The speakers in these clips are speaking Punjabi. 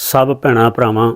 ਸਭ ਭੈਣਾਂ ਭਰਾਵਾਂ,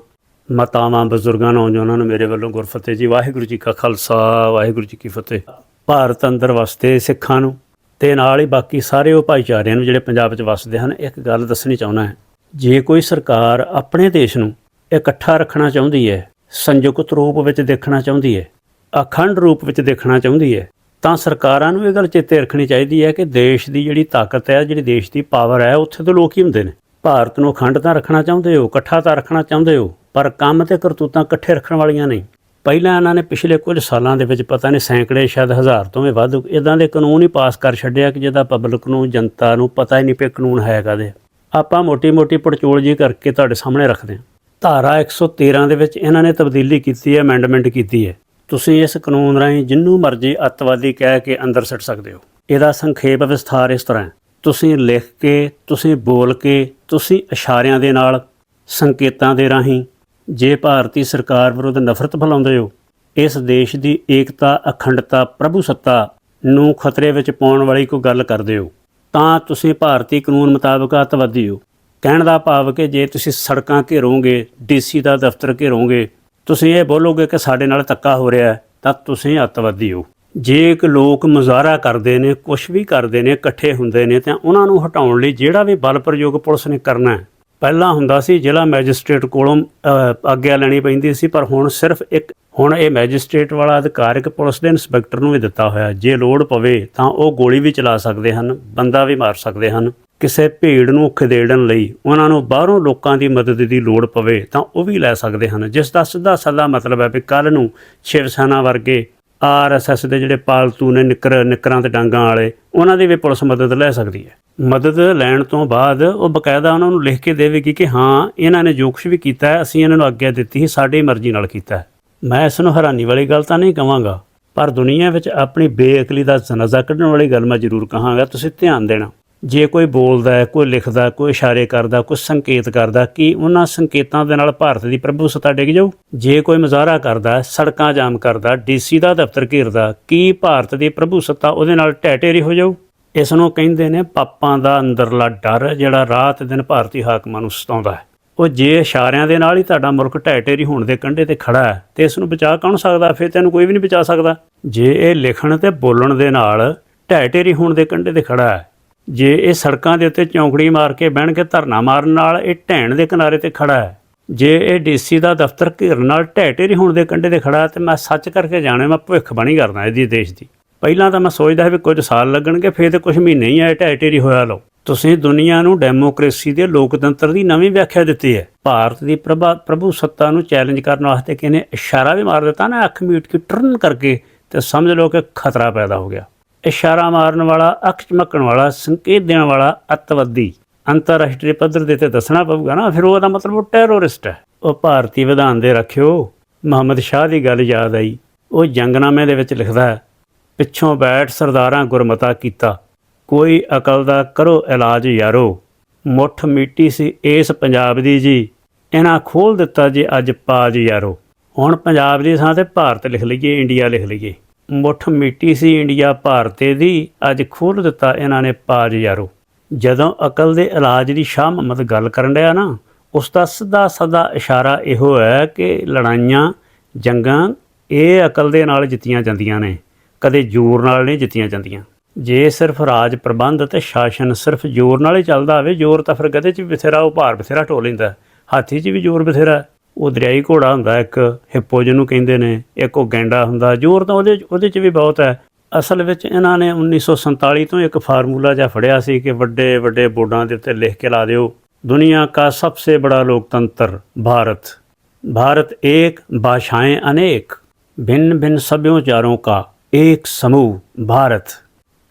ਮਾਤਾਵਾਂ, ਬਜ਼ੁਰਗਾਂ, ਨੌਜਵਾਨਾਂ ਨੂੰ ਮੇਰੇ ਵੱਲੋਂ ਗੁਰਫਤਿਹ ਜੀ। ਵਾਹਿਗੁਰੂ ਜੀ ਕਾ ਖਾਲਸਾ, ਵਾਹਿਗੁਰੂ ਜੀ ਕੀ ਫਤਿਹ। ਭਾਰਤ ਅੰਦਰ ਵਸਦੇ ਸਿੱਖਾਂ ਨੂੰ ਤੇ ਨਾਲ ਹੀ ਬਾਕੀ ਸਾਰੇ ਉਹ ਭਾਈਚਾਰਿਆਂ ਨੂੰ ਜਿਹੜੇ ਪੰਜਾਬ ਵਿੱਚ ਵਸਦੇ ਹਨ, ਇੱਕ ਗੱਲ ਦੱਸਣੀ ਚਾਹੁੰਦਾ ਹੈ। ਜੇ ਕੋਈ ਸਰਕਾਰ ਆਪਣੇ ਦੇਸ਼ ਨੂੰ ਇਕੱਠਾ ਰੱਖਣਾ ਚਾਹੁੰਦੀ ਹੈ, ਸੰਯੁਕਤ ਰੂਪ ਵਿੱਚ ਦੇਖਣਾ ਚਾਹੁੰਦੀ ਹੈ, ਅਖੰਡ ਰੂਪ ਵਿੱਚ ਦੇਖਣਾ ਚਾਹੁੰਦੀ ਹੈ, ਤਾਂ ਸਰਕਾਰਾਂ ਨੂੰ ਇਹ ਗੱਲ ਚੇਤੇ ਰੱਖਣੀ ਚਾਹੀਦੀ ਹੈ ਕਿ ਦੇਸ਼ ਦੀ ਜਿਹੜੀ ਤਾਕਤ ਹੈ, ਜਿਹੜੀ ਦੇਸ਼ ਦੀ ਪਾਵਰ ਹੈ, ਉੱਥੇ ਤੋਂ ਲੋਕ ਹੀ ਹੁੰਦੇ ਨੇ। ਭਾਰਤ ਨੂੰ ਅਖੰਡ ਤਾਂ ਰੱਖਣਾ ਚਾਹੁੰਦੇ ਹੋ, ਇਕੱਠਾ ਤਾਂ ਰੱਖਣਾ ਚਾਹੁੰਦੇ ਹੋ, ਪਰ ਕੰਮ ਤੇ ਕਰਤੂਤਾਂ ਇਕੱਠੇ ਰੱਖਣ ਵਾਲੀਆਂ ਨਹੀਂ। ਪਹਿਲਾਂ ਇਹਨਾਂ ਨੇ ਪਿਛਲੇ ਕੁਝ ਸਾਲਾਂ ਦੇ ਵਿੱਚ ਪਤਾ ਨਹੀਂ ਸੈਂਕੜੇ, ਸ਼ਾਇਦ ਹਜ਼ਾਰ ਤੋਂ ਵੀ ਵੱਧ ਇਦਾਂ ਦੇ ਕਾਨੂੰਨ ਹੀ ਪਾਸ ਕਰ ਛੱਡਿਆ ਕਿ ਜਿਹਦਾ ਪਬਲਿਕ ਨੂੰ, ਜਨਤਾ ਨੂੰ ਪਤਾ ਹੀ ਨਹੀਂ ਪਈ ਕਾਨੂੰਨ ਹੈ ਕਾਦੇ ਆਪਾਂ ਮੋਟੀ-ਮੋਟੀ ਪੜਚੋਲ ਜੀ ਕਰਕੇ ਤੁਹਾਡੇ ਸਾਹਮਣੇ ਰੱਖਦੇ ਹਾਂ। ਧਾਰਾ 113 ਦੇ ਵਿੱਚ ਇਹਨਾਂ ਨੇ ਤਬਦੀਲੀ ਕੀਤੀ ਹੈ ਅਮੈਂਡਮੈਂਟ ਕੀਤੀ ਹੈ। ਤੁਸੀਂ ਇਸ ਕਾਨੂੰਨ ਰਾਹੀਂ ਜਿੰਨੂੰ ਮਰਜ਼ੀ ਅੱਤਵਾਦੀ ਕਹਿ ਕੇ ਅੰਦਰ ਸੱਟ ਸਕਦੇ ਹੋ। ਇਹਦਾ ਸੰਖੇਪ ਵਿਸਥਾਰ ਇਸ ਤਰ੍ਹਾਂ ਤੁਸੀਂ ਲਿਖ ਕੇ, ਤੁਸੀਂ ਬੋਲ ਕੇ ਤੁਸੀਂ ਇਸ਼ਾਰਿਆਂ ਦੇ ਨਾਲ, ਸੰਕੇਤਾਂ ਦੇ ਰਾਹੀਂ, ਜੇ ਭਾਰਤੀ ਸਰਕਾਰ ਵਿਰੁੱਧ ਨਫ਼ਰਤ ਫੈਲਾਉਂਦੇ ਹੋ, ਇਸ ਦੇਸ਼ ਦੀ ਏਕਤਾ, ਅਖੰਡਤਾ, ਪ੍ਰਭੂ ਸੱਤਾ ਨੂੰ ਖਤਰੇ ਵਿੱਚ ਪਾਉਣ ਵਾਲੀ ਕੋਈ ਗੱਲ ਕਰਦੇ ਹੋ, ਤਾਂ ਤੁਸੀਂ ਭਾਰਤੀ ਕਾਨੂੰਨ ਮੁਤਾਬਕ ਅੱਤਵਾਦੀ ਹੋ। ਕਹਿਣ ਦਾ ਭਾਵ ਕਿ ਜੇ ਤੁਸੀਂ ਸੜਕਾਂ ਘੇਰੋਗੇ, ਡੀਸੀ ਦਾ ਦਫ਼ਤਰ ਘੇਰੋਗੇ, ਤੁਸੀਂ ਇਹ ਬੋਲੋਗੇ ਕਿ ਸਾਡੇ ਨਾਲ ਧੱਕਾ ਹੋ ਰਿਹਾ ਹੈ, ਤਾਂ ਤੁਸੀਂ ਅੱਤਵਾਦੀ ਹੋ। ਜੇ ਇੱਕ ਲੋਕ ਮੁਜ਼ਾਹਰਾ ਕਰਦੇ ਨੇ ਕੁਝ ਵੀ ਕਰਦੇ ਨੇ, ਇਕੱਠੇ ਹੁੰਦੇ ਨੇ, ਤਾਂ ਉਹਨਾਂ ਨੂੰ ਹਟਾਉਣ ਲਈ ਜਿਹੜਾ ਵੀ ਬਲ ਪ੍ਰਯੋਗ ਪੁਲਿਸ ਨੇ ਕਰਨਾ ਹੈ। ਪਹਿਲਾਂ ਹੁੰਦਾ ਸੀ ਜ਼ਿਲ੍ਹਾ ਮੈਜਿਸਟ੍ਰੇਟ ਕੋਲੋਂ ਆਗਿਆ ਲੈਣੀ ਪੈਂਦੀ ਸੀ, ਪਰ ਹੁਣ ਸਿਰਫ ਇੱਕ, ਹੁਣ ਇਹ ਮੈਜਿਸਟ੍ਰੇਟ ਵਾਲਾ ਅਧਿਕਾਰ ਇੱਕ ਪੁਲਿਸ ਦੇ ਇੰਸਪੈਕਟਰ ਨੂੰ ਵੀ ਦਿੱਤਾ ਹੋਇਆ ਜੇ ਲੋੜ ਪਵੇ ਤਾਂ ਉਹ ਗੋਲੀ ਵੀ ਚਲਾ ਸਕਦੇ ਹਨ, ਬੰਦਾ ਵੀ ਮਾਰ ਸਕਦੇ ਹਨ। ਕਿਸੇ ਭੀੜ ਨੂੰ ਖਦੇੜਨ ਲਈ ਉਹਨਾਂ ਨੂੰ ਬਾਹਰੋਂ ਲੋਕਾਂ ਦੀ ਮਦਦ ਦੀ ਲੋੜ ਪਵੇ ਤਾਂ ਉਹ ਵੀ ਲੈ ਸਕਦੇ ਹਨ। ਜਿਸ ਦਾ ਸਿੱਧਾ ਸਾਦਾ ਮਤਲਬ ਹੈ ਵੀ ਕੱਲ ਨੂੰ ਸ਼ਿਵ ਸੈਨਾ ਵਰਗੇ ਆਰਐਸਐਸ ਦੇ ਜਿਹੜੇ ਪਾਲਤੂ ਨੇ ਨਿੱਕਰ, ਨਿੱਕਰਾਂ ਤੇ ਡਾਂਗਾਂ ਵਾਲੇ, ਉਹਨਾਂ ਦੀ ਵੀ ਪੁਲਿਸ ਮਦਦ ਲੈ ਸਕਦੀ ਹੈ। ਮਦਦ ਲੈਣ ਤੋਂ ਬਾਅਦ ਉਹ ਬਕਾਇਦਾ ਉਹਨਾਂ ਨੂੰ ਲਿਖ ਕੇ ਦੇਵੇਗੀ ਕਿ ਹਾਂ, ਇਹਨਾਂ ਨੇ ਜੋ ਕੁਛ ਵੀ ਕੀਤਾ ਅਸੀਂ ਇਹਨਾਂ ਨੂੰ ਆਗਿਆ ਦਿੱਤੀ ਸੀ, ਸਾਡੀ ਮਰਜ਼ੀ ਨਾਲ ਕੀਤਾ ਮੈਂ ਇਸ ਨੂੰ ਹੈਰਾਨੀ ਵਾਲੀ ਗੱਲ ਤਾਂ ਨਹੀਂ ਕਹਾਂਗਾ ਪਰ ਦੁਨੀਆ ਵਿੱਚ ਆਪਣੀ ਬੇਅਕਲੀ ਦਾ ਜਨਾਜ਼ਾ ਕੱਢਣ ਵਾਲੀ ਗੱਲ ਮੈਂ ਜ਼ਰੂਰ ਕਹਾਂਗਾ, ਤੁਸੀਂ ਧਿਆਨ ਦੇਣਾ। ਜੇ ਕੋਈ ਬੋਲਦਾ ਹੈ, ਕੋਈ ਲਿਖਦਾ ਕੋਈ ਇਸ਼ਾਰੇ ਕਰਦਾ ਕੋਈ ਸੰਕੇਤ ਕਰਦਾ ਕੀ ਉਹਨਾਂ ਸੰਕੇਤਾਂ ਦੇ ਨਾਲ ਭਾਰਤ ਦੀ ਪ੍ਰਭੂਸੱਤਾ ਡਿੱਗ ਜਾਊ? ਜੇ ਕੋਈ ਮੁਜ਼ਾਹਰਾ ਕਰਦਾ ਸੜਕਾਂ ਜਾਮ ਕਰਦਾ ਡੀਸੀ ਦਾ ਦਫ਼ਤਰ ਘੇਰਦਾ ਕੀ ਭਾਰਤ ਦੀ ਪ੍ਰਭੂਸੱਤਾ ਉਹਦੇ ਨਾਲ ਢਹਿ ਢੇਰੀ ਹੋ ਜਾਊ? ਇਸ ਨੂੰ ਕਹਿੰਦੇ ਨੇ ਪਾਪਾਂ ਦਾ ਅੰਦਰਲਾ ਡਰ, ਜਿਹੜਾ ਰਾਤ ਦਿਨ ਭਾਰਤੀ ਹਾਕਮਾਂ ਨੂੰ ਸਤਾਉਂਦਾ ਹੈ। ਉਹ ਜੇ ਇਸ਼ਾਰਿਆਂ ਦੇ ਨਾਲ ਹੀ ਤੁਹਾਡਾ ਮੁਲਕ ਢਹਿ ਢੇਰੀ ਹੋਣ ਦੇ ਕੰਢੇ ਤੇ ਖੜਾ ਹੈ, ਤੇ ਇਸ ਨੂੰ ਬਚਾ ਕੌਣ ਸਕਦਾ? ਫਿਰ ਤੈਨੂੰ ਕੋਈ ਵੀ ਨਹੀਂ ਬਚਾ ਸਕਦਾ। ਜੇ ਇਹ ਲਿਖਣ ਤੇ ਬੋਲਣ ਦੇ ਨਾਲ ਢਹਿ ਢੇਰੀ ਹੋਣ ਦੇ ਕੰਢੇ ਤੇ ਖੜਾ ਹੈ ਜੇ ਇਹ ਸੜਕਾਂ ਦੇ ਉੱਤੇ ਚੌਂਕੜੀ ਮਾਰ ਕੇ ਬਹਿਣ ਕੇ ਧਰਨਾ ਮਾਰਨ ਨਾਲ ਇਹ ਢੈਣ ਦੇ ਕਿਨਾਰੇ ਤੇ ਖੜਾ ਹੈ, ਜੇ ਇਹ ਡੀਸੀ ਦਾ ਦਫ਼ਤਰ ਘਿਰਨ ਨਾਲ ਢਹਿ ਢੇਰੀ ਹੋਣ ਦੇ ਕੰਢੇ ਤੇ ਖੜਾ ਹੈ, ਤੇ ਮੈਂ ਸੱਚ ਕਰਕੇ ਜਾਣੇ, ਮੈਂ ਭਵਿੱਖਬਾਣੀ ਕਰਨਾ ਇਹਦੀ ਦੇਸ਼ ਦੀ। ਪਹਿਲਾਂ ਤਾਂ ਮੈਂ ਸੋਚਦਾ ਸੀ ਵੀ ਕੁਝ ਸਾਲ ਲੱਗਣਗੇ, ਫਿਰ ਤੇ ਕੁਝ ਮਹੀਨੇ ਹੀ ਆਏ ਢਹਿ ਢੇਰੀ ਹੋਇਆ ਲੋ ਤੁਸੀਂ ਦੁਨੀਆ ਨੂੰ ਡੈਮੋਕ੍ਰੇਸੀ ਦੇ ਲੋਕਤੰਤਰ ਦੀ ਨਵੀਂ ਵਿਆਖਿਆ ਦਿੱਤੀ ਹੈ। ਭਾਰਤ ਦੀ ਪ੍ਰਭਾ, ਪ੍ਰਭੂ ਸੱਤਾ ਨੂੰ ਚੈਲੰਜ ਕਰਨ ਵਾਸਤੇ ਕਿਨੇ ਇਸ਼ਾਰਾ ਵੀ ਮਾਰ ਦਿੱਤਾ ਨਾ, ਅੱਖ ਮੀਟ ਕੇ ਟਰਨ ਕਰਕੇ, ਤੇ ਸਮਝ ਲਓ ਕਿ ਖਤਰਾ ਪੈਦਾ ਹੋ ਗਿਆ। ਇਸ਼ਾਰਾ ਮਾਰਨ ਵਾਲਾ, ਅੱਖ ਚਮਕਣ ਵਾਲਾ, ਸੰਕੇਤ ਦੇਣ ਵਾਲਾ, ਅੱਤਵਾਦੀ। ਅੰਤਰਰਾਸ਼ਟਰੀ ਪੱਧਰ ਦੇ ਤੇ ਦੱਸਣਾ ਪਊਗਾ ਨਾ, ਫਿਰ ਉਹਦਾ ਮਤਲਬ ਉਹ ਟੈਰੋਰਿਸਟ ਹੈ। ਉਹ ਭਾਰਤੀ ਵਿਧਾਨ ਦੇ ਰੱਖਿਓ। ਮੁਹੰਮਦ ਸ਼ਾਹ ਦੀ ਗੱਲ ਯਾਦ ਆਈ। ਉਹ ਜੰਗਨਾਮੇ ਦੇ ਵਿੱਚ ਲਿਖਦਾ ਹੈ, ਪਿੱਛੋਂ ਬੈਠ ਸਰਦਾਰਾਂ ਗੁਰਮਤਾ ਕੀਤਾ। ਕੋਈ ਅਕਲ ਦਾ ਕਰੋ ਇਲਾਜ ਯਾਰੋ। ਮੁੱਠ ਮਿੱਟੀ ਸੀ ਇਸ ਪੰਜਾਬ ਦੀ ਜੀ। ਇਹਨਾਂ ਖੋਲ ਦਿੱਤਾ ਜੇ ਅੱਜ ਪਾਜ ਯਾਰੋ। ਹੁਣ ਪੰਜਾਬ ਦੀ ਥਾਂ ਤੇ ਭਾਰਤ ਲਿਖ ਲਈਏ, ਇੰਡੀਆ ਲਿਖ ਲਈਏ। ਮੁੱਠ ਮਿੱਟੀ ਸੀ ਇੰਡੀਆ ਭਾਰਤੇ ਦੀ, ਅੱਜ ਖੋਲ ਦਿੱਤਾ ਇਹਨਾਂ ਨੇ ਪਾਜ ਯਾਰੋ। ਜਦੋਂ ਅਕਲ ਦੇ ਇਲਾਜ ਦੀ ਸ਼ਾਹ ਮੁਹੰਮਦ ਗੱਲ ਕਰਨ ਡਿਆ ਨਾ, ਉਸ ਦਾ ਸਿੱਧਾ ਸਦਾ ਇਸ਼ਾਰਾ ਇਹੋ ਹੈ ਕਿ ਲੜਾਈਆਂ, ਜੰਗਾਂ, ਇਹ ਅਕਲ ਦੇ ਨਾਲ ਜਿੱਤੀਆਂ ਜਾਂਦੀਆਂ ਨੇ, ਕਦੇ ਜ਼ੋਰ ਨਾਲ ਨਹੀਂ ਜਿੱਤੀਆਂ ਜਾਂਦੀਆਂ। ਜੇ ਸਿਰਫ ਰਾਜ ਪ੍ਰਬੰਧ ਅਤੇ ਸ਼ਾਸਨ ਸਿਰਫ ਜ਼ੋਰ ਨਾਲ ਹੀ ਚੱਲਦਾ ਹੋਵੇ, ਜ਼ੋਰ ਤਾਂ ਫਿਰ ਗਧੇ 'ਚ ਵੀ ਬਥੇਰਾ ਉਹ ਭਾਰ ਬਥੇਰਾ ਢੋ ਲੈਂਦਾ, ਹਾਥੀ 'ਚ ਵੀ ਜ਼ੋਰ ਬਥੇਰਾ। ਉਹ ਦਰਿਆਈ ਘੋੜਾ ਹੁੰਦਾ ਇੱਕ ਹਿੱਪੋ ਜਿਹਨੂੰ ਕਹਿੰਦੇ ਨੇ ਇੱਕ ਉਹ ਗੈਂਡਾ ਹੁੰਦਾ ਜ਼ੋਰ ਤਾਂ ਉਹਦੇ 'ਚ- ਉਹਦੇ 'ਚ ਵੀ ਬਹੁਤ ਹੈ ਅਸਲ ਵਿੱਚ ਇਹਨਾਂ ਨੇ 1947 ਤੋਂ ਇੱਕ ਫਾਰਮੂਲਾ ਜਿਹਾ ਫੜਿਆ ਸੀ ਕਿ ਵੱਡੇ ਵੱਡੇ ਬੋਰਡਾਂ ਦੇ ਉੱਤੇ ਲਿਖ ਕੇ ਲਾ ਦਿਓ ਦੁਨੀਆ का सबसे बड़ा लोकतंत्र भारत भारत एक भाषाएं अनेक भिन्न भिन्न सभ्योचारों का एक समूह भारत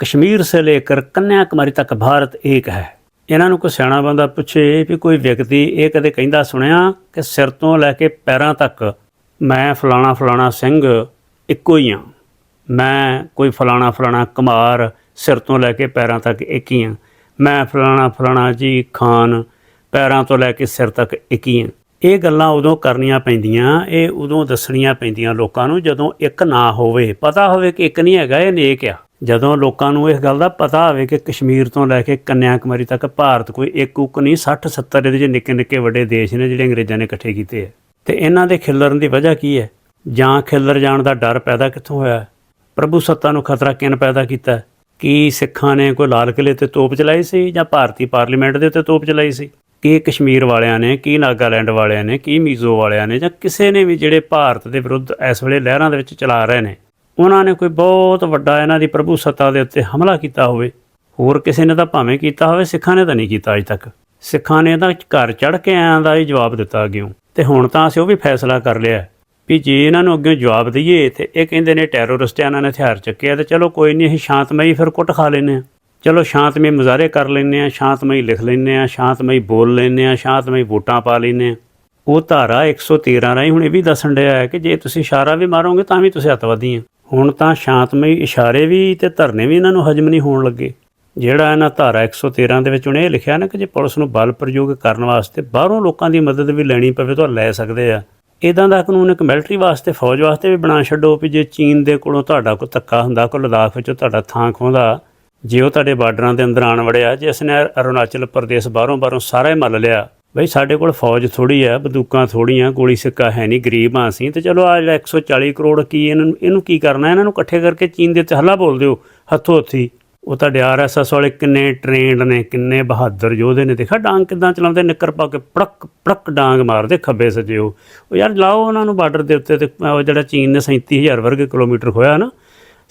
कश्मीर से लेकर कन्याकुमारी तक भारत एक है ਇਹਨਾਂ ਨੂੰ ਕੋਈ ਸਿਆਣਾ ਬੰਦਾ ਪੁੱਛੇ ਵੀ ਕੋਈ ਵਿਅਕਤੀ ਇਹ ਕਦੇ ਕਹਿੰਦਾ ਸੁਣਿਆ ਕਿ ਸਿਰ ਤੋਂ ਲੈ ਕੇ ਪੈਰਾਂ ਤੱਕ ਮੈਂ ਫਲਾਣਾ ਫਲਾਣਾ ਸਿੰਘ ਇੱਕੋ ਹੀ ਹਾਂ। ਮੈਂ ਕੋਈ ਫਲਾਣਾ ਫਲਾਣਾ ਕੁਮਾਰ ਸਿਰ ਤੋਂ ਲੈ ਕੇ ਪੈਰਾਂ ਤੱਕ ਇੱਕ ਹੀ ਹਾਂ। ਮੈਂ ਫਲਾਣਾ ਫਲਾਣਾ ਜੀ ਖਾਨ ਪੈਰਾਂ ਤੋਂ ਲੈ ਕੇ ਸਿਰ ਤੱਕ ਇੱਕ ਹੀ ਹਾਂ। ਇਹ ਗੱਲਾਂ ਉਦੋਂ ਕਰਨੀਆਂ ਪੈਂਦੀਆਂ, ਇਹ ਉਦੋਂ ਦੱਸਣੀਆਂ ਪੈਂਦੀਆਂ ਲੋਕਾਂ ਨੂੰ ਜਦੋਂ ਇੱਕ ਨਾ ਹੋਵੇ। ਪਤਾ ਹੋਵੇ ਕਿ ਇੱਕ ਨਹੀਂ ਹੈਗਾ, ਇਹ ਨੇਕ ਆ। ਜਦੋਂ ਲੋਕਾਂ ਨੂੰ ਇਸ ਗੱਲ ਦਾ ਪਤਾ ਹੋਵੇ ਕਿ ਕਸ਼ਮੀਰ ਤੋਂ ਲੈ ਕੇ ਕੰਨਿਆ ਕੁਮਾਰੀ ਤੱਕ ਭਾਰਤ ਕੋਈ ਇੱਕ ਉੱਕ ਨਹੀਂ 60 70 ਇਹਦੇ ਜਿਹੇ ਨਿੱਕੇ ਨਿੱਕੇ ਵੱਡੇ ਦੇਸ਼ ਨੇ ਜਿਹੜੇ ਅੰਗਰੇਜ਼ਾਂ ਨੇ ਇਕੱਠੇ ਕੀਤੇ ਆ। ਤੇ ਇਹਨਾਂ ਦੇ ਖਿੱਲਰਨ ਦੀ ਵਜ੍ਹਾ ਕੀ ਹੈ? ਜਾਂ ਖਿੱਲਰ ਜਾਣ ਦਾ ਡਰ ਪੈਦਾ ਕਿੱਥੋਂ ਹੋਇਆ? ਪ੍ਰਭੂ ਸੱਤਾ ਨੂੰ ਖਤਰਾ ਕਿਨ ਪੈਦਾ ਕੀਤਾ? ਕੀ ਸਿੱਖਾਂ ਨੇ ਕੋਈ ਲਾਲ ਕਿਲੇ ਤੇ ਤੋਪ ਚਲਾਈ ਸੀ ਜਾਂ ਭਾਰਤੀ ਪਾਰਲੀਮੈਂਟ ਦੇ ਉੱਤੇ ਤੋਪ ਚਲਾਈ ਸੀ? ਕੀ ਕਸ਼ਮੀਰ ਵਾਲਿਆਂ ਨੇ, ਕੀ ਨਾਗਾਲੈਂਡ ਵਾਲਿਆਂ ਨੇ, ਕੀ ਮੀਜ਼ੋ ਵਾਲਿਆਂ ਨੇ ਜਾਂ ਕਿਸੇ ਨੇ ਵੀ ਜਿਹੜੇ ਭਾਰਤ ਦੇ ਵਿਰੁੱਧ ਇਸ ਵੇਲੇ ਲਹਿਰਾਂ ਦੇ ਵਿੱਚ ਚਲਾ ਰਹੇ ਨੇ ਉਹਨਾਂ ਨੇ ਕੋਈ ਬਹੁਤ ਵੱਡਾ ਇਹਨਾਂ ਦੀ ਪ੍ਰਭੂ ਸੱਤਾ ਦੇ ਉੱਤੇ ਹਮਲਾ ਕੀਤਾ ਹੋਵੇ ਹੋਰ ਕਿਸੇ ਨੇ ਤਾਂ ਭਾਵੇਂ ਕੀਤਾ ਹੋਵੇ ਸਿੱਖਾਂ ਨੇ ਤਾਂ ਨਹੀਂ ਕੀਤਾ ਅਜੇ ਤੱਕ। ਸਿੱਖਾਂ ਨੇ ਤਾਂ ਘਰ ਚੜ ਕੇ ਆਇਆਂ ਦਾ ਹੀ ਜਵਾਬ ਦਿੱਤਾ ਅੱਗਿਓਂ। ਤੇ ਹੁਣ ਤਾਂ ਅਸੀਂ ਉਹ ਵੀ ਫੈਸਲਾ ਕਰ ਲਿਆ ਵੀ ਜੇ ਇਹਨਾਂ ਨੂੰ ਅੱਗੇ ਜਵਾਬ ਦਈਏ ਤੇ ਇਹ ਕਹਿੰਦੇ ਨੇ ਟੈਰਰਿਸਟ ਆ, ਇਹਨਾਂ ਨੇ ਹਥਿਆਰ ਚੱਕੇ ਆ ਤੇ ਚਲੋ ਕੋਈ ਨਹੀਂ ਅਸੀਂ ਸ਼ਾਂਤਮਈ ਫਿਰ ਕੁੱਟ ਖਾ ਲੈਨੇ ਆ ਚਲੋ ਸ਼ਾਂਤਮਈ ਮੁਜ਼ਾਹਰੇ ਕਰ ਲੈਨੇ ਆ ਸ਼ਾਂਤਮਈ ਲਿਖ ਲੈਨੇ ਆ ਸ਼ਾਂਤਮਈ ਬੋਲ ਲੈਨੇ ਆ ਸ਼ਾਂਤਮਈ ਵੋਟਾਂ ਪਾ ਲੈਨੇ ਆ ਉਹ ਧਾਰਾ 113 ਰਾਹੀਂ ਹੁਣ ਇਹ ਵੀ ਦੱਸਣ ਡਿਆ ਹੈ ਕਿ ਜੇ ਤੁਸੀਂ ਇਸ਼ਾਰਾ ਵੀ ਮਾਰੋਗੇ ਤਾਂ ਵੀ ਤੁਸੀਂ ਅੱਤਵਾਦੀ ਆ ਹੁਣ ਤਾਂ ਸ਼ਾਂਤਮਈ ਇਸ਼ਾਰੇ ਵੀ ਤੇ ਧਰਨੇ ਵੀ ਇਹਨਾਂ ਨੂੰ ਹਜਮ ਨਹੀਂ ਹੋਣ ਲੱਗੇ। ਜਿਹੜਾ ਇਹਨਾਂ ਧਾਰਾ 113 ਦੇ ਵਿੱਚ ਉਹਨੇ ਇਹ ਲਿਖਿਆ ਨਾ ਕਿ ਜੇ ਪੁਲਿਸ ਨੂੰ ਬਲ ਪ੍ਰਯੋਗ ਕਰਨ ਵਾਸਤੇ ਬਾਹਰੋਂ ਲੋਕਾਂ ਦੀ ਮਦਦ ਵੀ ਲੈਣੀ ਪਵੇ ਤਾਂ ਲੈ ਸਕਦੇ ਆ। ਇਦਾਂ ਦਾ ਕਾਨੂੰਨ ਇੱਕ ਮਿਲਟਰੀ ਵਾਸਤੇ, ਫੌਜ ਵਾਸਤੇ ਵੀ ਬਣਾ ਛੱਡੋ ਵੀ ਜੇ ਚੀਨ ਦੇ ਕੋਲੋਂ ਤੁਹਾਡਾ ਕੋਈ ਧੱਕਾ ਹੁੰਦਾ, ਕੋਈ ਲਦਾਖ ਵਿੱਚੋਂ ਤੁਹਾਡਾ ਥਾਂ ਖੋਂਦਾ ਜੇ ਉਹ ਤੁਹਾਡੇ ਬਾਰਡਰਾਂ ਦੇ ਅੰਦਰ ਆਣ ਵੜਿਆ ਜਿਸ ਨੇ ਅਰੁਣਾਚਲ ਪ੍ਰਦੇਸ਼ ਬਾਹਰੋਂ ਬਾਹਰੋਂ ਸਾਰਾ ਹੀ ਮੱਲ ਲਿਆ ਬਈ ਸਾਡੇ ਕੋਲ ਫੌਜ ਥੋੜੀ ਆ, ਬੰਦੂਕਾਂ ਥੋੜੀਆਂ ਗੋਲੀ ਸਿੱਕਾ ਹੈ ਨਹੀਂ, ਗਰੀਬ ਆ ਅਸੀਂ। ਤੇ ਚਲੋ ਆ ਜਿਹੜਾ 140 ਕਰੋੜ ਕੀ ਇਹਨਾਂ ਨੂੰ ਇਹਨੂੰ ਕੀ ਕਰਨਾ? ਇਹਨਾਂ ਨੂੰ ਇਕੱਠੇ ਕਰਕੇ ਚੀਨ ਦੇ 'ਤੇ ਹੱਲਾ ਬੋਲ ਦਿਓ, ਹੱਥੋਂ ਹੱਥੀ। ਉਹ ਤੁਹਾਡੇ ਆਰਐਸਐਸ ਵਾਲੇ ਕਿੰਨੇ ਟ੍ਰੇਨਡ ਨੇ, ਕਿੰਨੇ ਬਹਾਦਰ ਯੋਧੇ ਨੇ ਦੇਖਾ ਡਾਂਗ ਕਿਦਾਂ ਚਲਾਉਂਦੇ, ਨਿੱਕਰ ਪਾ ਕੇ ਪੜਕ ਪੜਕ ਡਾਂਗ ਮਾਰਦੇ, ਖੱਬੇ ਸੱਜੇ ਉਹ ਯਾਰ ਲਾਓ ਉਹਨਾਂ ਨੂੰ ਬਾਰਡਰ ਦੇ ਉੱਤੇ ਤੇ ਉਹ ਜਿਹੜਾ ਚੀਨ ਨੇ 37000 ਵਰਗ ਕਿਲੋਮੀਟਰ ਖੋਇਆ ਨਾ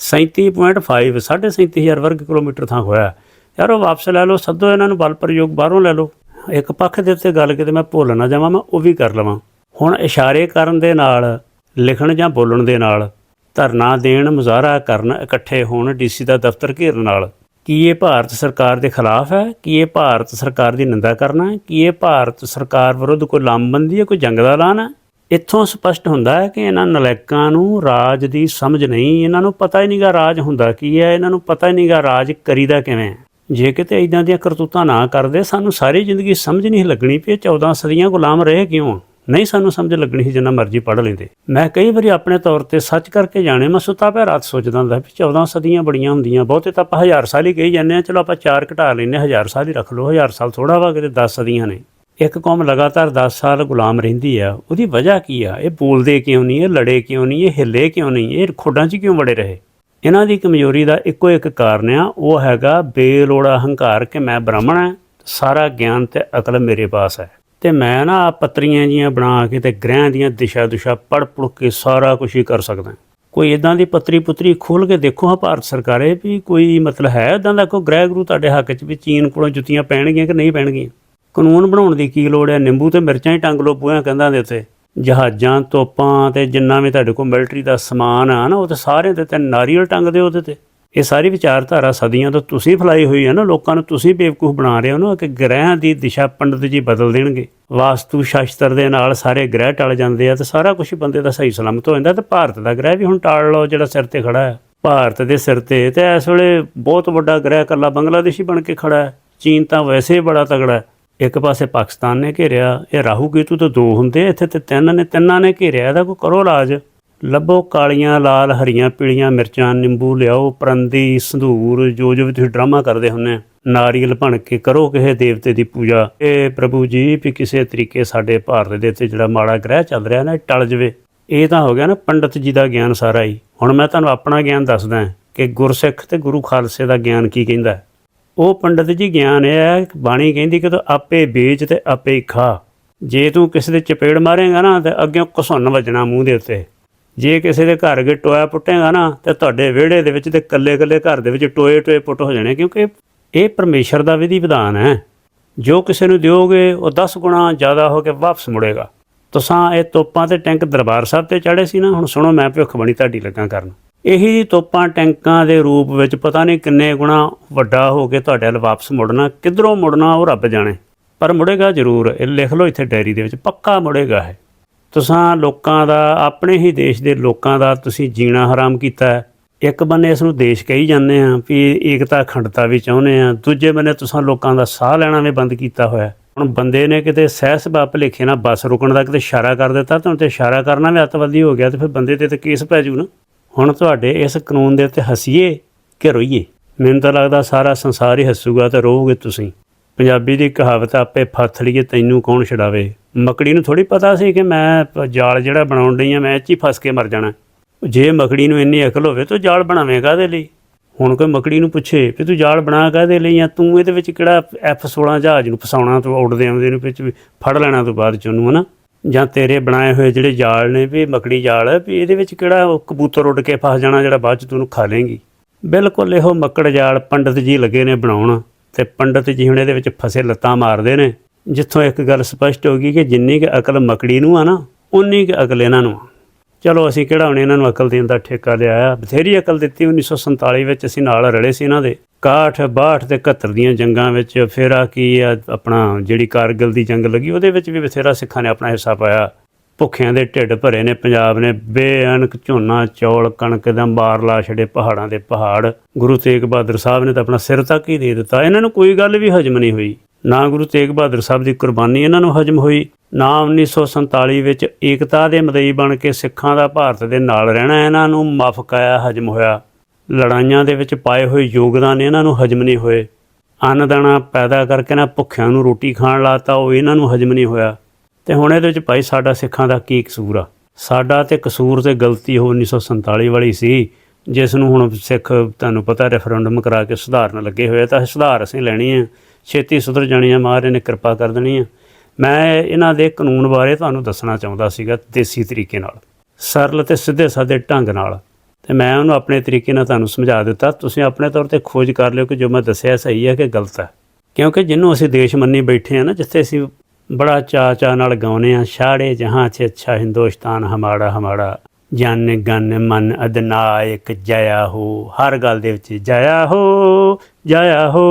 37.5 37000 ਵਰਗ ਕਿਲੋਮੀਟਰ ਥਾਂ ਹੋਇਆ ਯਾਰ ਉਹ ਵਾਪਸ ਲੈ ਲਓ, ਸੱਦੋ ਇਹਨਾਂ ਨੂੰ, ਬਲ ਪ੍ਰਯੋਗ ਬਾਹਰੋਂ ਲੈ ਲਓ। ਇੱਕ ਪੱਖ ਦੇ ਉੱਤੇ ਗੱਲ ਕਿਤੇ ਮੈਂ ਭੁੱਲ ਨਾ ਜਾਵਾਂ, ਮੈਂ ਉਹ ਵੀ ਕਰ ਲਵਾਂ। ਹੁਣ ਇਸ਼ਾਰੇ ਕਰਨ ਦੇ ਨਾਲ, ਲਿਖਣ ਜਾਂ ਬੋਲਣ ਦੇ ਨਾਲ, ਧਰਨਾ ਦੇਣ, ਮੁਜ਼ਾਹਰਾ ਕਰਨ, ਇਕੱਠੇ ਹੋਣ, ਡੀਸੀ ਦਾ ਦਫ਼ਤਰ ਘੇਰਨ ਨਾਲ, ਕੀ ਇਹ ਭਾਰਤ ਸਰਕਾਰ ਦੇ ਖਿਲਾਫ ਹੈ? ਕੀ ਇਹ ਭਾਰਤ ਸਰਕਾਰ ਦੀ ਨਿੰਦਾ ਕਰਨਾ ਹੈ? ਕੀ ਇਹ ਭਾਰਤ ਸਰਕਾਰ ਵਿਰੁੱਧ ਕੋਈ ਲਾਮਬੰਦੀ ਹੈ ਕੋਈ ਜੰਗ ਦਾ ਐਲਾਨ ਹੈ? ਇੱਥੋਂ ਸਪਸ਼ਟ ਹੁੰਦਾ ਹੈ ਕਿ ਇਹਨਾਂ ਨਲੈਕਾਂ ਨੂੰ ਰਾਜ ਦੀ ਸਮਝ ਨਹੀਂ, ਇਹਨਾਂ ਨੂੰ ਪਤਾ ਹੀ ਨਹੀਂਗਾ ਰਾਜ ਹੁੰਦਾ ਕੀ ਹੈ, ਇਹਨਾਂ ਨੂੰ ਪਤਾ ਹੀ ਨਹੀਂਗਾ ਰਾਜ ਕਰੀਦਾ ਕਿਵੇਂ ਹੈ। ਜੇ ਕਿਤੇ ਇਦਾਂ ਦੀਆਂ ਕਰਤੂਤਾਂ ਨਾ ਕਰਦੇ, ਸਾਨੂੰ ਸਾਰੀ ਜ਼ਿੰਦਗੀ ਸਮਝ ਨਹੀਂ ਲੱਗਣੀ ਵੀ ਇਹ 14 ਸਦੀਆਂ ਗੁਲਾਮ ਰਹੇ ਕਿਉਂ ਨਹੀਂ ਸਾਨੂੰ ਸਮਝ ਲੱਗਣੀ ਸੀ ਜਿੰਨਾ ਮਰਜ਼ੀ ਪੜ੍ਹ ਲੈਂਦੇ। ਮੈਂ ਕਈ ਵਾਰੀ ਆਪਣੇ ਤੌਰ ਤੇ ਸੱਚ ਕਰਕੇ ਜਾਣੇ, ਮੈਂ ਸੁੱਤਾ ਪਿਆ ਰਾਤ ਸੋਚਦਾ ਹੁੰਦਾ ਵੀ 14 ਸਦੀਆਂ ਬੜੀਆਂ ਹੁੰਦੀਆਂ, ਬਹੁਤੇ ਤਾਂ ਆਪਾਂ ਹਜ਼ਾਰ ਸਾਲ ਹੀ ਕਹੀ ਜਾਂਦੇ ਆ, ਚਲੋ ਆਪਾਂ ਚਾਰ ਘਟਾ ਲੈਨੇ ਹਜ਼ਾਰ ਸਾਲ ਹੀ ਰੱਖ ਲਓ, ਹਜ਼ਾਰ ਸਾਲ ਥੋੜਾ ਵਾ ਕਿਤੇ 10 ਸਦੀਆਂ ਨੇ। ਇੱਕ ਕੌਮ ਲਗਾਤਾਰ 10 ਸਾਲ ਗੁਲਾਮ ਰਹਿੰਦੀ ਆ, ਉਹਦੀ ਵਜ੍ਹਾ ਕੀ ਆ? ਇਹ ਬੋਲਦੇ ਕਿਉਂ ਨਹੀਂ, ਇਹ ਲੜੇ ਕਿਉਂ ਨਹੀਂ, ਇਹ ਹਿੱਲੇ ਕਿਉਂ ਨਹੀਂ, ਇਹ ਖੋਡਾਂ 'ਚ ਕਿਉਂ ਵੜੇ ਰਹੇ? ਇਹਨਾਂ ਦੀ ਕਮਜ਼ੋਰੀ ਦਾ ਇੱਕੋ ਇੱਕ ਕਾਰਨ ਆ, ਉਹ ਹੈਗਾ ਬੇਲੋੜਾ ਹੰਕਾਰ ਕਿ ਮੈਂ ਬ੍ਰਾਹਮਣ ਹਾਂ, ਸਾਰਾ ਗਿਆਨ ਤੇ ਅਕਲ ਮੇਰੇ ਪਾਸ ਹੈ। ਤੇ ਮੈਂ ਨਾ ਆਹ ਪੱਤਰੀਆਂ ਜੀਆਂ ਬਣਾ ਕੇ ਤੇ ਗ੍ਰਹਿਆਂ ਦੀਆਂ ਦਿਸ਼ਾ ਦੁਸ਼ਾ ਪੜ ਪੜ ਕੇ ਸਾਰਾ ਕੁਝ ਹੀ ਕਰ ਸਕਦਾ। ਕੋਈ ਇਦਾਂ ਦੀ ਪੱਤਰੀ ਪੁੱਤਰੀ ਖੋਲ ਕੇ ਦੇਖੋ ਹਾਂ ਭਾਰਤ ਸਰਕਾਰੇ ਵੀ ਕੋਈ ਮਤਲਬ ਹੈ ਇਦਾਂ ਦਾ, ਕੋਈ ਗ੍ਰਹਿ ਗੁਰੂ ਤੁਹਾਡੇ ਹੱਕ 'ਚ ਵੀ ਚੀਨ ਕੋਲੋਂ ਜੁੱਤੀਆਂ ਪੈਣਗੀਆਂ ਕਿ ਨਹੀਂ ਪੈਣਗੀਆਂ? ਕਾਨੂੰਨ ਬਣਾਉਣ ਦੀ ਕੀ ਲੋੜ ਹੈ? ਨਿੰਬੂ ਤੇ ਮਿਰਚਾਂ ਹੀ ਟੰਗ ਲੋ ਬੂਹਿਆਂ ਕੰਧਾਂ ਦੇ ਉੱਤੇ। ਜਹਾਜ਼ਾਂ ਤੋਪਾਂ ਤੇ ਜਿੰਨਾ ਵੀ ਤੁਹਾਡੇ ਕੋਲ ਮਿਲਟਰੀ ਦਾ ਸਮਾਨ ਆ ਨਾ, ਉਹ ਤੇ ਸਾਰੇ ਦੇ ਤੇ ਨਾਰੀਅਲ ਟੰਗਦੇ ਉਹਦੇ ਤੇ। ਇਹ ਸਾਰੀ ਵਿਚਾਰਧਾਰਾ ਸਦੀਆਂ ਤੋਂ ਤੁਸੀਂ ਫਲਾਈ ਹੋਈ ਹੈ ਨਾ, ਲੋਕਾਂ ਨੂੰ ਤੁਸੀਂ ਬੇਵਕੂਫ ਬਣਾ ਰਹੇ ਹੋ ਨਾ ਕਿ ਗ੍ਰਹਿਆਂ ਦੀ ਦਿਸ਼ਾ ਪੰਡਤ ਜੀ ਬਦਲ ਦੇਣਗੇ। ਵਾਸਤੂ ਸ਼ਾਸਤਰ ਦੇ ਨਾਲ ਸਾਰੇ ਗ੍ਰਹਿ ਟਲ ਜਾਂਦੇ ਆ ਤੇ ਸਾਰਾ ਕੁਝ ਬੰਦੇ ਦਾ ਸਹੀ ਸਲਾਮਤ ਹੋ ਜਾਂਦਾ ਤੇ ਭਾਰਤ ਦਾ ਗ੍ਰਹਿ ਵੀ ਹੁਣ ਟਾਲ ਲਓ ਜਿਹੜਾ ਸਿਰ ਤੇ ਖੜਾ ਹੈ। ਭਾਰਤ ਦੇ ਸਿਰ ਤੇ ਤੇ ਇਸ ਵੇਲੇ ਬਹੁਤ ਵੱਡਾ ਗ੍ਰਹਿ ਕੱਲਾ ਬੰਗਲਾਦੇਸ਼ੀ ਬਣ ਕੇ ਖੜਾ ਹੈ। ਚੀਨ ਤਾਂ ਵੈਸੇ ਹੀ ਬੜਾ ਤਗੜਾ ਹੈ। ਇੱਕ ਪਾਸੇ ਪਾਕਿਸਤਾਨ ਨੇ ਘੇਰਿਆ ਇਹ ਰਾਹੂ ਕੇਤੂ ਤਾਂ ਦੋ ਹੁੰਦੇ ਇੱਥੇ ਤੇ ਤਿੰਨ ਨੇ ਤਿੰਨਾਂ ਨੇ ਘੇਰਿਆ ਇਹਦਾ ਕੋਈ ਕਰੋ ਇਲਾਜ। ਲੱਭੋ ਕਾਲੀਆਂ ਲਾਲ ਹਰੀਆਂ ਪੀਲੀਆਂ ਮਿਰਚਾਂ ਨਿੰਬੂ ਲਿਆਓ ਪਰੰਦੀ ਸੰਧੂਰ ਜੋ ਜੋ ਵੀ ਤੁਸੀਂ ਡਰਾਮਾ ਕਰਦੇ ਹੁੰਨੇ ਆ, ਨਾਰੀਅਲ ਭਣ ਕੇ ਕਰੋ ਕਿਸੇ ਦੇਵਤੇ ਦੀ ਪੂਜਾ। ਇਹ ਪ੍ਰਭੂ ਜੀ ਵੀ ਕਿਸੇ ਤਰੀਕੇ ਸਾਡੇ ਭਾਰਤ ਦੇ ਉੱਤੇ ਜਿਹੜਾ ਮਾੜਾ ਗ੍ਰਹਿ ਚੱਲ ਰਿਹਾ ਨਾ ਇਹ ਟਲ ਜਵੇ। ਇਹ ਤਾਂ ਹੋ ਗਿਆ ਨਾ ਪੰਡਤ ਜੀ ਦਾ ਗਿਆਨ ਸਾਰਾ ਹੀ। ਹੁਣ ਮੈਂ ਤੁਹਾਨੂੰ ਆਪਣਾ ਗਿਆਨ ਦੱਸਦਾ ਕਿ ਗੁਰਸਿੱਖ ਤੇ ਗੁਰੂ ਖਾਲਸੇ ਦਾ ਗਿਆਨ ਕੀ ਕਹਿੰਦਾ ਉਹ ਪੰਡਤ ਜੀ ਗਿਆਨ ਇਹ ਹੈ, ਬਾਣੀ ਕਹਿੰਦੀ ਕਿ ਤੂੰ ਆਪੇ ਬੀਜ ਤੇ ਆਪੇ ਹੀ ਖਾ। ਜੇ ਤੂੰ ਕਿਸੇ ਦੇ ਚਪੇੜ ਮਾਰੇਗਾ ਨਾ, ਤੇ ਅੱਗੇ ਘਸੁੰਨ ਵੱਜਣਾ ਮੂੰਹ ਦੇ ਉੱਤੇ। ਜੇ ਕਿਸੇ ਦੇ ਘਰ ਅਗੇ ਟੋਇਆ ਪੁੱਟੇਗਾ ਨਾ, ਤੇ ਤੁਹਾਡੇ ਵਿਹੜੇ ਦੇ ਵਿੱਚ ਤੇ ਕੱਲੇ-ਕੱਲੇ ਘਰ ਦੇ ਵਿੱਚ ਟੋਏ ਟੋਏ ਪੁੱਟ ਹੋ ਜਾਣੇ, ਕਿਉਂਕਿ ਇਹ ਪਰਮੇਸ਼ਰ ਦਾ ਵਿਧੀ ਵਿਧਾਨ ਹੈ। ਜੋ ਕਿਸੇ ਨੂੰ ਦਿਓਗੇ, ਉਹ 10 ਗੁਣਾ ਜ਼ਿਆਦਾ ਹੋ ਕੇ ਵਾਪਸ ਮੁੜੇਗਾ। ਤੁਸਾਂ ਇਹ ਤੋਪਾਂ ਤੇ ਟੈਂਕ ਦਰਬਾਰ ਸਾਹਿਬ ਤੇ ਚੜੇ ਸੀ ਨਾ, ਹੁਣ ਸੁਣੋ ਮੈਂ ਭਵਿੱਖਬਾਣੀ ਤੁਹਾਡੀ ਲੱਗਾ ਕਰਨ। ਇਹੀ ਤੋਪਾਂ ਟੈਂਕਾਂ ਦੇ ਰੂਪ ਵਿੱਚ ਪਤਾ ਨਹੀਂ ਕਿੰਨੇ ਗੁਣਾ ਵੱਡਾ ਹੋ ਕੇ ਤੁਹਾਡੇ ਵੱਲ ਵਾਪਸ ਮੁੜਨਾ, ਕਿੱਧਰੋਂ ਮੁੜਨਾ ਉਹ ਰੱਬ ਜਾਣੇ। ਪਰ ਮੁੜੇਗਾ ਜ਼ਰੂਰ, ਇਹ ਲਿਖ ਲਓ ਇੱਥੇ ਡਾਇਰੀ ਦੇ ਵਿੱਚ, ਪੱਕਾ ਮੁੜੇਗਾ ਹੈ ਤੁਸਾਂ ਲੋਕਾਂ ਦਾ, ਆਪਣੇ ਹੀ ਦੇਸ਼ ਦੇ ਲੋਕਾਂ ਦਾ ਤੁਸੀਂ ਜੀਣਾ ਹਰਾਮ ਕੀਤਾ ਹੈ। ਇੱਕ ਬੰਨੇ ਇਸ ਨੂੰ ਦੇਸ਼ ਕਹੀ ਜਾਂਦੇ ਆ ਵੀ ਏਕਤਾ, ਅਖੰਡਤਾ ਵੀ ਚਾਹੁੰਦੇ ਆ ਦੂਜੇ ਬੰਨੇ ਤੁਸੀਂ ਲੋਕਾਂ ਦਾ ਸਾਹ ਲੈਣਾ ਵੀ ਬੰਦ ਕੀਤਾ ਹੋਇਆ ਹੁਣ ਬੰਦੇ ਨੇ ਕਿਤੇ ਸਹਿਸ ਬਾਪ ਲਿਖੇ ਨਾ ਬੱਸ ਰੁਕਣ ਦਾ ਕਿਤੇ ਇਸ਼ਾਰਾ ਕਰ ਦਿੱਤਾ ਤਾਂ ਹੁਣ ਤੇ ਇਸ਼ਾਰਾ ਕਰਨਾ ਵੀ ਅੱਤਵਾਦੀ ਹੋ ਗਿਆ ਤੇ ਫਿਰ ਬੰਦੇ ਤੇ ਤਾਂ ਕੇਸ ਪੈ ਜੂ ਨਾ। ਹੁਣ ਤੁਹਾਡੇ ਇਸ ਕਾਨੂੰਨ ਦੇ ਉੱਤੇ ਹਸੀਏ ਕਿ ਰੋਈਏ? ਮੈਨੂੰ ਤਾਂ ਲੱਗਦਾ ਸਾਰਾ ਸੰਸਾਰ ਹੀ ਹੱਸੂਗਾ ਤੇ ਰੋਵੋਗੇ ਤੁਸੀਂ। ਪੰਜਾਬੀ ਦੀ ਕਹਾਵਤ ਆਪੇ ਫੱਥ ਲਈਏ, ਤੈਨੂੰ ਕੌਣ ਛਡਾਵੇ? ਮਕੜੀ ਨੂੰ ਥੋੜੀ ਪਤਾ ਸੀ ਕਿ ਮੈਂ ਜਾਲ ਜਿਹੜਾ ਬਣਾਉਣ ਡਈ ਆ ਮੈਂ ਇਹ 'ਚ ਹੀ ਫਸ ਕੇ ਮਰ ਜਾਣਾ। ਜੇ ਮਕੜੀ ਨੂੰ ਇੰਨੀ ਅਕਲ ਹੋਵੇ, ਤਾਂ ਜਾਲ ਬਣਾਵੇਂ ਕਾਹਦੇ ਲਈ? ਹੁਣ ਕੋਈ ਮਕੜੀ ਨੂੰ ਪੁੱਛੇ ਵੀ ਤੂੰ ਜਾਲ ਬਣਾ ਕਾਹਦੇ ਲਈ ਆ? ਤੂੰ ਇਹਦੇ ਵਿੱਚ ਕਿਹੜਾ F16 ਜਹਾਜ਼ ਨੂੰ ਫਸਾਉਣਾ, ਤੂੰ ਉੱਡਦੇ ਆਉਂਦੇ ਨੂੰ ਵਿੱਚ ਫੜ ਲੈਣਾ ਤੋਂ ਬਾਅਦ ਚ ਉਹਨੂੰ, ਹਨਾ? ਜਾਂ ਤੇਰੇ ਬਣਾਏ ਹੋਏ ਜਿਹੜੇ ਜਾਲ ਨੇ ਵੀ ਮਕੜੀ ਜਾਲ, ਵੀ ਇਹਦੇ ਵਿੱਚ ਕਿਹੜਾ ਉਹ ਕਬੂਤਰ ਉੱਡ ਕੇ ਫਸ ਜਾਣਾ ਜਿਹੜਾ ਬਾਅਦ ਚ ਤੂੰ ਖਾ ਲੇਂਗੀ ਬਿਲਕੁਲ ਇਹੋ ਮੱਕੜ ਜਾਲ ਪੰਡਤ ਜੀ ਲੱਗੇ ਨੇ ਬਣਾਉਣ ਤੇ ਪੰਡਤ ਜੀ ਹੁਣ ਇਹਦੇ ਵਿੱਚ ਫਸੇ ਲੱਤਾਂ ਮਾਰਦੇ ਨੇ, ਜਿੱਥੋਂ ਇੱਕ ਗੱਲ ਸਪਸ਼ਟ ਹੋ ਗਈ ਕਿ ਜਿੰਨੀ ਕੁ ਅਕਲ ਮਕੜੀ ਨੂੰ ਆ ਨਾ ਉਨੀ ਕੁ ਅਕਲ ਇਹਨਾਂ ਨੂੰ ਆ। ਚਲੋ ਅਸੀਂ ਕਿਹੜਾ ਹੁਣ ਇਹਨਾਂ ਨੂੰ ਅਕਲ ਦੇਣ ਦਾ ਠੇਕਾ ਲਿਆ ਆ ਬਥੇਰੀ ਅਕਲ ਦਿੱਤੀ 1947 ਵਿੱਚ ਅਸੀਂ ਨਾਲ ਰਲੇ ਸੀ ਇਹਨਾਂ ਦੇ। 61 62 ਤੇ 71 ਦੀਆਂ ਜੰਗਾਂ ਵਿੱਚ ਫਿਰ ਆ ਕੀ ਆ, ਆਪਣਾ ਜਿਹੜੀ ਕਾਰਗਿਲ ਦੀ ਜੰਗ ਲੱਗੀ, ਉਹਦੇ ਵਿੱਚ ਵੀ ਬਥੇਰਾ ਸਿੱਖਾਂ ਨੇ ਆਪਣਾ ਹਿੱਸਾ ਪਾਇਆ। ਭੁੱਖਿਆਂ ਦੇ ਢਿੱਡ ਭਰੇ ਨੇ ਪੰਜਾਬ ਨੇ। ਬੇਅਨਕ ਝੋਨਾ, ਚੌਲ, ਕਣਕ ਦਾ ਮਾਰ ਲਾ ਛੜੇ ਪਹਾੜਾਂ ਦੇ ਪਹਾੜ। ਗੁਰੂ ਤੇਗ ਬਹਾਦਰ ਸਾਹਿਬ ਨੇ ਤਾਂ ਆਪਣਾ ਸਿਰ ਤੱਕ ਹੀ ਦੇ ਦਿੱਤਾ। ਇਹਨਾਂ ਨੂੰ ਕੋਈ ਗੱਲ ਵੀ ਹਜਮ ਨਹੀਂ ਹੋਈ। ਨਾ ਗੁਰੂ ਤੇਗ ਬਹਾਦਰ ਸਾਹਿਬ ਦੀ ਕੁਰਬਾਨੀ ਇਹਨਾਂ ਨੂੰ ਹਜਮ ਹੋਈ, ਨਾ 1947 ਵਿੱਚ ਏਕਤਾ ਦੇ ਮਦਈ ਬਣ ਕੇ ਸਿੱਖਾਂ ਦਾ ਭਾਰਤ ਦੇ ਨਾਲ ਰਹਿਣਾ ਇਹਨਾਂ ਨੂੰ ਮਾਫਕ ਆਇਆ ਹਜਮ ਹੋਇਆ। ਲੜਾਈਆਂ ਦੇ ਵਿੱਚ ਪਾਏ ਹੋਏ ਯੋਗਦਾਨ ਇਹਨਾਂ ਨੂੰ ਹਜਮ ਨਹੀਂ ਹੋਏ। ਅੰਨ ਦਾਣਾ ਪੈਦਾ ਕਰਕੇ ਨਾ ਭੁੱਖਿਆਂ ਨੂੰ ਰੋਟੀ ਖਾਣ ਲਾਤਾ, ਉਹ ਇਹਨਾਂ ਨੂੰ ਹਜਮ ਨਹੀਂ ਹੋਇਆ। ਤੇ ਹੁਣ ਇਹਦੇ ਵਿੱਚ ਭਾਈ ਸਾਡਾ ਸਿੱਖਾਂ ਦਾ ਕੀ ਕਸੂਰ ਆ? ਸਾਡਾ ਤੇ ਕਸੂਰ ਤੇ ਗਲਤੀ ਉਹ 1947 ਵਾਲੀ ਸੀ, ਜਿਸ ਨੂੰ ਹੁਣ ਸਿੱਖ, ਤੁਹਾਨੂੰ ਪਤਾ ਰੈਫਰੈਂਡਮ ਕਰਾ ਕੇ ਸੁਧਾਰਨ ਲੱਗੇ ਹੋਏ ਆ, ਤਾਂ ਸੁਧਾਰ ਅਸੀਂ ਲੈਣੀ ਆ। ਛੇਤੀ ਸੁਧਰ ਜਾਣੀ ਆ, ਮਹਾਰਾਜ ਨੇ ਕਿਰਪਾ ਕਰ ਦੇਣੀ ਆ। ਮੈਂ ਇਹਨਾਂ ਦੇ ਕਾਨੂੰਨ ਬਾਰੇ ਤੁਹਾਨੂੰ ਦੱਸਣਾ ਚਾਹੁੰਦਾ ਸੀਗਾ ਦੇਸੀ ਤਰੀਕੇ ਨਾਲ, ਸਰਲ ਤੇ ਸਿੱਧੇ ਸਾਦੇ ਢੰਗ ਨਾਲ। ਤੇ ਮੈਂ ਉਹਨੂੰ ਆਪਣੇ ਤਰੀਕੇ ਨਾਲ ਤੁਹਾਨੂੰ ਸਮਝਾ ਦਿੱਤਾ। ਤੁਸੀਂ ਆਪਣੇ ਤੌਰ ਤੇ ਖੋਜ ਕਰ ਲਿਓ ਕਿ ਜੋ ਮੈਂ ਦੱਸਿਆ ਸਹੀ ਹੈ ਕਿ ਗਲਤ ਹੈ ਕਿਉਂਕਿ ਜਿਹਨੂੰ ਅਸੀਂ ਦੇਸ਼ ਮੰਨੀ ਬੈਠੇ ਆ ਨਾ, ਜਿੱਥੇ ਅਸੀਂ ਬੜਾ ਚਾ ਚਾ ਨਾਲ ਗਾਉਨੇ ਆ, ਛਾੜੇ ਜਹਾਂ ਚ ਅੱਛਾ ਹਿੰਦੁਸਤਾਨ ਹਮਾੜਾ ਹਮਾੜਾ ਜਨ, ਗਨ, ਮਨ, ਅਦਨਾਇਕ ਜਇਆ ਹੋ। ਹਰ ਗੱਲ ਦੇ ਵਿੱਚ ਜਇਆ ਹੋ ਜਇਆ ਹੋ।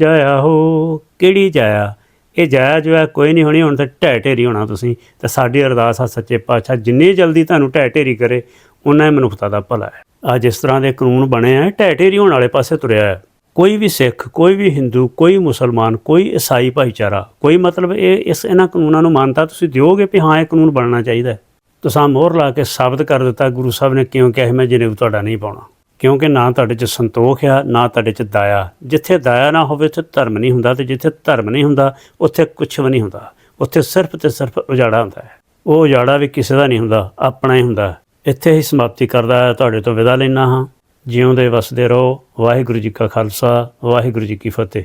ਜਇਆ ਹੋ, ਕਿਹੜੀ ਜਾਇਆ? ਇਹ ਜਾਇਆ ਜੋ ਹੈ ਕੋਈ ਨਹੀਂ ਹੋਣੀ, ਹੁਣ ਤਾਂ ਢਹਿ ਢੇਰੀ ਹੋਣਾ ਤੁਸੀਂ। ਤਾਂ ਸਾਡੀ ਅਰਦਾਸ ਆ ਸੱਚੇ ਪਾਤਸ਼ਾਹ, ਜਿੰਨੀ ਜਲਦੀ ਤੁਹਾਨੂੰ ਢਹਿ ਢੇਰੀ ਕਰੇ ਉਨਾ ਹੀ ਮਨੁੱਖਤਾ ਦਾ ਭਲਾ ਹੈ। ਆ ਜਿਸ ਤਰ੍ਹਾਂ ਦੇ ਕਾਨੂੰਨ ਬਣੇ ਆ, ਢਹਿ ਢੇਰੀ ਹੋਣ ਵਾਲੇ ਪਾਸੇ ਤੁਰਿਆ ਹੈ। ਕੋਈ ਵੀ ਸਿੱਖ, ਕੋਈ ਵੀ ਹਿੰਦੂ, ਕੋਈ ਮੁਸਲਮਾਨ, ਕੋਈ ਈਸਾਈ ਭਾਈਚਾਰਾ, ਕੋਈ ਮਤਲਬ ਇਹ ਇਸ ਇਹਨਾਂ ਕਾਨੂੰਨਾਂ ਨੂੰ ਮਾਨਤਾ ਤੁਸੀਂ ਦਿਓਗੇ ਵੀ ਹਾਂ, ਇਹ ਕਾਨੂੰਨ ਬਣਨਾ ਚਾਹੀਦਾ ਤੁਸੀਂ ਮੋਹਰ ਲਾ ਕੇ ਸਾਬਤ ਕਰ ਦਿੱਤਾ, ਗੁਰੂ ਸਾਹਿਬ ਨੇ ਕਿਉਂ ਕਿਹਾ ਮੈਂ ਜਨੇਊ ਤੁਹਾਡਾ ਨਹੀਂ ਪਾਉਣਾ। ਕਿਉਂਕਿ ਨਾ ਤੁਹਾਡੇ 'ਚ ਸੰਤੋਖ ਆ, ਨਾ ਤੁਹਾਡੇ 'ਚ ਦਇਆ। ਜਿੱਥੇ ਦਇਆ ਨਾ ਹੋਵੇ, ਉੱਥੇ ਧਰਮ ਨਹੀਂ ਹੁੰਦਾ ਤੇ ਜਿੱਥੇ ਧਰਮ ਨਹੀਂ ਹੁੰਦਾ, ਉੱਥੇ ਕੁਝ ਵੀ ਨਹੀਂ ਹੁੰਦਾ। ਉੱਥੇ ਸਿਰਫ ਤੇ ਸਿਰਫ ਉਜਾੜਾ ਹੁੰਦਾ ਹੈ। ਉਹ ਉਜਾੜਾ ਵੀ ਕਿਸੇ ਦਾ ਨਹੀਂ ਹੁੰਦਾ, ਆਪਣਾ ਹੀ ਹੁੰਦਾ। ਇੱਥੇ ਹੀ ਸਮਾਪਤੀ ਕਰਦਾ ਹੈ। ਤੁਹਾਡੇ ਤੋਂ ਵਿਦਾ ਲੈਣਾ ਹਾਂ। ਜਿਉਂਦੇ ਵਸਦੇ ਰਹੋ। ਵਾਹਿਗੁਰੂ ਜੀ ਕਾ ਖਾਲਸਾ, ਵਾਹਿਗੁਰੂ ਜੀ ਕੀ ਫਤਿਹ।